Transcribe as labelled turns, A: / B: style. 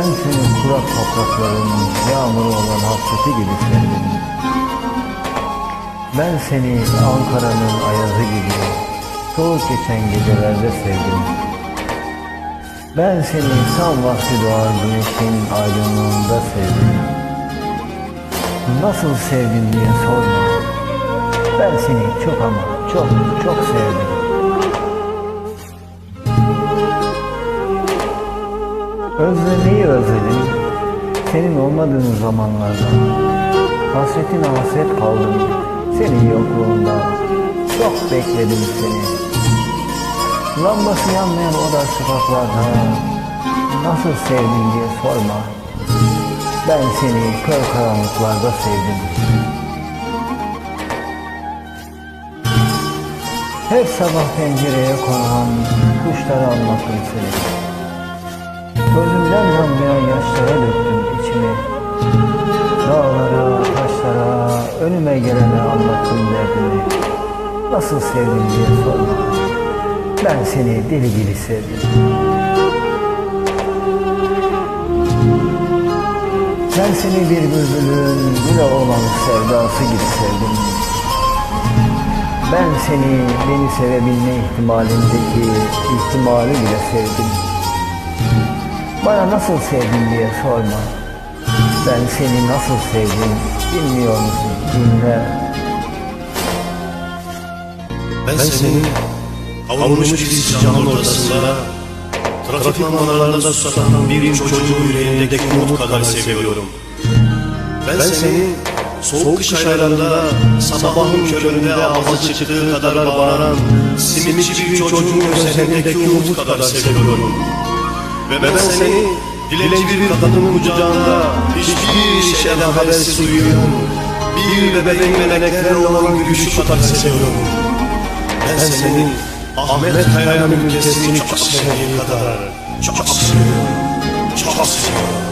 A: seni kurak toprakların yağmuru olan hasreti gibi sevdim. Ben seni Ankara'nın ayazı gibi soğuk geçen gecelerde sevdim. Ben seni tam vakti doğan güneşin aydınlığında sevdim. Nasıl sevdin diye sorma. Ben seni çok ama çok çok sevdim. Özlemeyi özledim. Senin olmadığın zamanlarda. Hasretine hasret kaldım. Senin yokluğunda. Çok bekledim seni. Lambası yanmayan o dar. Nasıl sevdin diye sorma. Ben seni kör karanlıklarda sevdim. Her sabah pencereye konan kuşlara anlattım seni. Yaşlara döktüm içimi. Dağlara, taşlara, önüme gelene anlattım derdimi. Nasıl sevdim diye sorma. Ben seni deli gibi sevdim. Ben seni bir bülbülün güle olan sevdası gibi sevdim. Ben seni beni sevebilme ihtimalindeki ihtimali bile sevdim. Bana nasıl sevdin diye sorma. Ben seni nasıl sevdim bilmiyor musun? Dinle.
B: Ben seni kavrulmuş bir sıcağın ortasında Trafik lambalarında susatan bir çocuğun yüreğindeki umut kadar seviyorum Ben seni soğuk kış aylarında sabahın köründe ağzı çıktığı kadar bağıran Simitçi bir çocuğun gözlerindeki umut kadar seviyorum Ve ben seni dilenci bir kadının kucağında hiçbir şeyden habersiz uyuyan Bir bebeğin meleklerle olan gülüşü kadar seviyorum. ben seni Ahmet Kaya'nın ülkesini çok sevdiğim kadar çok seviyorum, çok seviyorum.